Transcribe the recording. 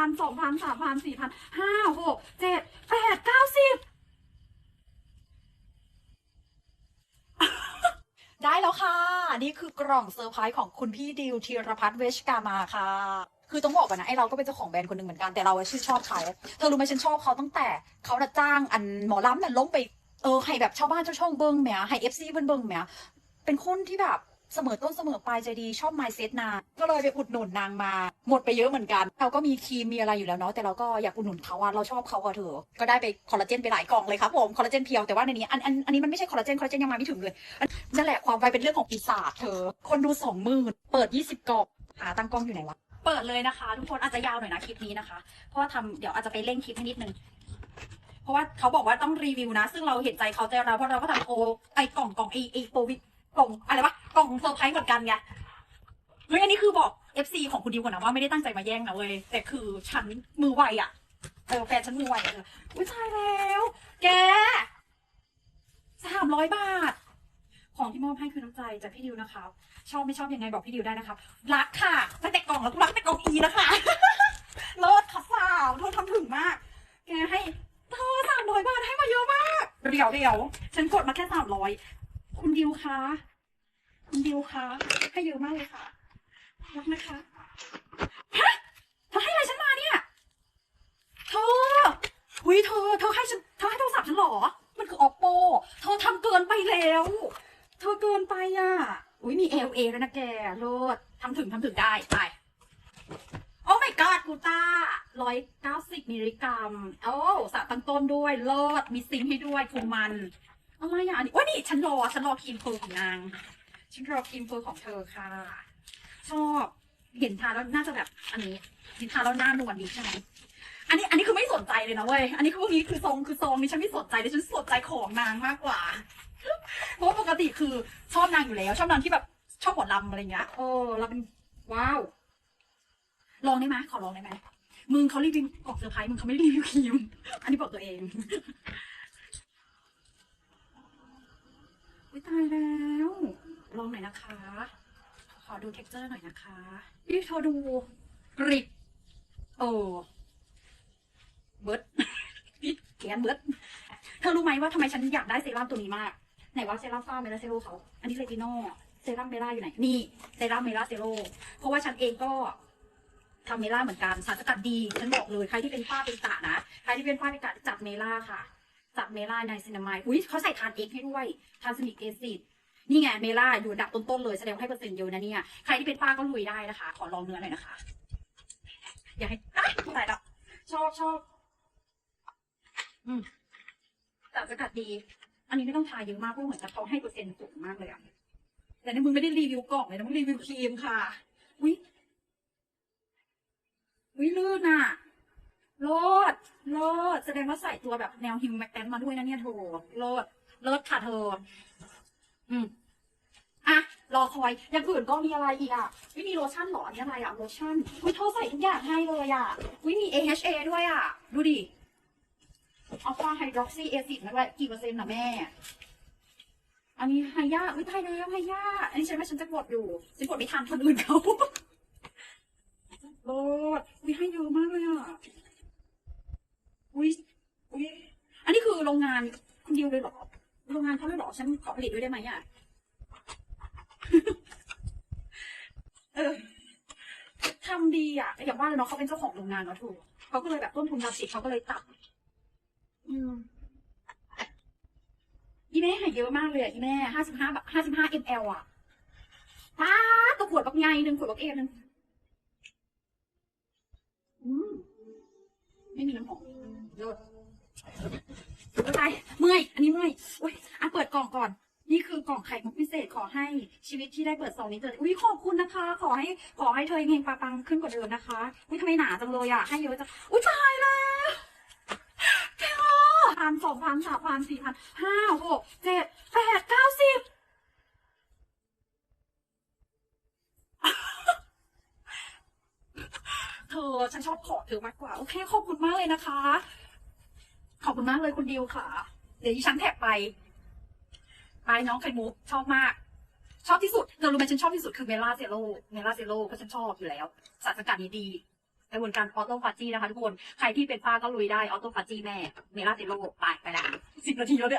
พันสองพันสามพันสี่พันห้าหกเจ็ดแปดเก้าสิบได้แล้วค่ะ นี่คือกล่องเซอร์ไพรส์ของคุณพี่ดิวธีรพัฒน์เวชกามาค่ะ คือต้องบอกก่อนนะ ไอเราก็เป็นเจ้าของแบรนด์คนหนึ่งเหมือนกัน แต่เราอะชื่นชอบเขา เธอรู้ไหมฉันชอบเขาตั้งแต่เขาน่ะจ้างอันหมอลำน่ะล้มไป เออให้แบบชาวบ้านชาวช่องเบิ้งแหมให้เอฟซีเบิ้งเบิ้งแหมเป็นคนที่แบบ เสมอต้นเสมอปลายใจดีชอบไมเซ็ตนา ก็เลยไปอุดหนุนนางมา หมดไปเยอะเหมือนกัน เราก็มีครีมมีอะไรอยู่แล้วเนาะแต่เราก็อยากอุดหนุนเขาอะเราชอบเขาอะเธอก็ได้ไปคอลลาเจนไปหลายกล่องเลยครับผมคอลลาเจนเพียวแต่ว่าในนี้อันอันอันนี้มันไม่ใช่คอลลาเจนคอลลาเจนยังมาไม่ถึงเลยนั่นแหละความไวเป็นเรื่องของปีศาจเธอ คนดูสองหมื่นเปิดยี่สิบกล่องหาตั้งกล้องอยู่ไหนวะเปิดเลยนะคะ ทุกคนอาจจะยาวหน่อยนะคลิปนี้นะคะ เพราะว่าทำเดี๋ยวอาจจะไปเร่งคลิปให้นิดนึงเพราะว่าเขาบอกว่าต้องรีวิวนะ ซึ่งเราเห็นใจเขาใจเราเพราะเราก็ทำโอไอกล่องกล่องไอไอโปวิ กล่องอะไรวะกล่องเซอร์ไพรส์เหมือนกันไงเฮ้ยอันนี้คือบอก FC ของคุณดิวก่อนนะว่าไม่ได้ตั้งใจมาแย่งนะเว้ยแต่คือฉันมือไวอะเออแฟนฉันมือไวอะเอออุ้ยตายแล้ว แกสามร้อยบาท ของที่มอบให้คือน้ำใจจากพี่ดิวนะครับชอบไม่ชอบยังไงบอกพี่ดิวได้นะครับรักค่ะตั้งแต่กล่องแล้วกูรักแต่กล่องอีนะคะเลิศค่ะสาวเธอทำถึงมาก แกให้เธอสามร้อยบาทให้มาเยอะมาก เดี๋ยวเดี๋ยวฉันกดมาแค่สามร้อยคุณดิวคะ คุณดิวคะให้เยอะมากเลยค่ะรักนะคะฮะเธอให้อะไรฉันมาเนี่ยเธอหุยเธอเธอให้ฉันเธอให้โทรศัพท์ฉันเหรอ มันคือ oppo เธอทำเกินไปแล้ว เธอเกินไปอะอุ้ยมี LA แล้วนะแกโลดทำถึงทำถึงได้ไปโอ้ my god กูต้าร้อยเก้าสิบมิลลิกรัม โอ้สารตั้งต้นด้วยเลิศมีซิงค์ให้ด้วยคุมมัน อะไรอะอันนี้ว่านี่ ฉันรอ ฉันรอครีมเฟอร์ของนาง ฉันรอครีมเฟอร์ของเธอค่ะ ชอบเห็นทาแล้วน่าจะแบบอันนี้เห็นทาแล้วหน้านวลดีใช่ไหมอันนี้อันนี้คือไม่สนใจเลยนะเว้ย อันนี้คือพวกนี้คือทรงคือทรงนี่ฉันไม่สนใจเลยฉันสนใจของนางมากกว่า เพราะปกติคือชอบนางอยู่แล้ว ชอบนางที่แบบชอบหมดลำอะไรเงี้ยโอ้เราเป็นว้าว ลองได้ไหมขอลองได้ไหมมึงเขารีวิวกล่องเซอร์ไพรส์มึงเขาไม่รีวิวครีม อันนี้บอกตัวเองอุ้ยตายแล้ว นะคะ ขอดูเท็กเจอร์หน่อยนะคะนี่เธอดูกริบโอ้เบิร์ดแกนเบิร์ดเธอรู้ไหมว่าทำไมฉันอยากได้เซรั่มตัวนี้มาก ไหนว่าเซรั่มฟ้าเมลาเซโรเขา อันนี้เซติโนเซรั่มเมล่าอยู่ไหน นี่ เซรั่มเมล่าเซโรเพราะว่าฉันเองก็ทำเมล่าเหมือนกัน สารสกัดดี ฉันบอกเลย ใครที่เป็นฝ้าเป็นกระนะ ใครที่เป็นฝ้าเป็นกระจัดเมล่าค่ะ จัดเมล่าในซินามายอุ้ยเขาใส่ทานเอ็กให้ด้วย ทานสมิกเอซิด นี่ไงเมล่าอยู่อันดับต้นๆเลยแสดงว่าให้เปอร์เซ็นต์เยอะนะเนี่ยใครที่เป็นฝ้าก็ลุยได้นะคะ ขอลองเนื้อหน่อยนะคะ อย่าให้อะตายแล้วชอบชอบอืมสารสกัดดี อันนี้ไม่ต้องทาเยอะมากเพราะเหมือนกับเขาให้เปอร์เซ็นต์สูงมากเลยอะแต่นี่มึงไม่ได้รีวิวกล่องเลยนะมึงรีวิวครีมค่ะอุ้ยอุ้ยลื่นอะโลดโลดแสดงว่าใส่ตัวแบบแนวฮิวแม็กแตนมาด้วยนะเนี่ยโถโลดเลิศค่ะเธอ อืมอะรอคอยอย่างอื่นก็มีอะไรอีกอะไม่มีโลชั่นหรออันนี้อะไรอะโลชั่นอุ้ยเธอใส่ทุกอย่างให้เลยอะอุ้ยมี AHA ด้วยอะ ดูดิอัลฟาไฮดรอกซีเอซิดนะด้วยกี่เปอร์เซ็นต์นะแม่ อันนี้ไฮยาอุ้ยตายแล้วไฮยาอันนี้ฉันว่าฉันจะกดอยู่ฉันกดไม่ทันคนอื่นเขาโลดอุ้ยให้เยอะมากเลยอะอุ้ยอุ้ยอันนี้คือโรงงานคุณดิวเลยเหรอ โรงงานเขาเลยเหรอฉันขอผลิตด้วยได้ไหมอะ เออทำดีอะอย่างว่าเลยเนาะเขาเป็นเจ้าของโรงงานเนาะถูกเขาก็เลยแบบต้นทุนต่ำสิเขาก็เลยตัดอืมอีแม่ใหายเยอะมากเลยอะอีแม่ห้าสิบห้าห้าสิบห้า ml อะป้าดตัวขวดบักใหญ่หนึ่งขวดบักเอฟหนึ่งอืมไม่มีน้ำหอมเลิศเลิศตายเมื่อย อันนี้เมื่อยอุ้ย อะเปิดกล่องก่อน นี่คือกล่องไข่มุกพิเศษขอให้ชีวิตที่ได้เปิดซองนี้เจออุ้ยขอบคุณนะคะ ขอให้ขอให้เธอเฮงๆปังๆขึ้นกว่าเดิมนะคะอุ้ยทำไมหนาจังเลยอะให้เยอะจังอุ้ยตายแล้วเธอพันสองพันสามพันสี่พันห้าหกเจ็ดแปดเก้าสิบเธอฉันชอบขอเธอมากกว่า โอเค ขอบคุณมากเลยนะคะ ขอบคุณมากเลยคุณดิวค่ะ เดี๋ยวดิฉันแท็กไป ไปน้องไข่มุกชอบมาก ชอบที่สุดเธอรู้ไหมฉันชอบที่สุดคือเมล่าเซโลเมล่าเซโลเพราะฉันชอบอยู่แล้วสารสกัดนี้ดีกระบวนการออโต้ฟาจีนะคะทุกคน ใครที่เป็นฝ้าก็ลุยได้ออโต้ฟาจีแม่เมล่าเซโลไปไปแล้วสิบนาทีแล้วเนี่ย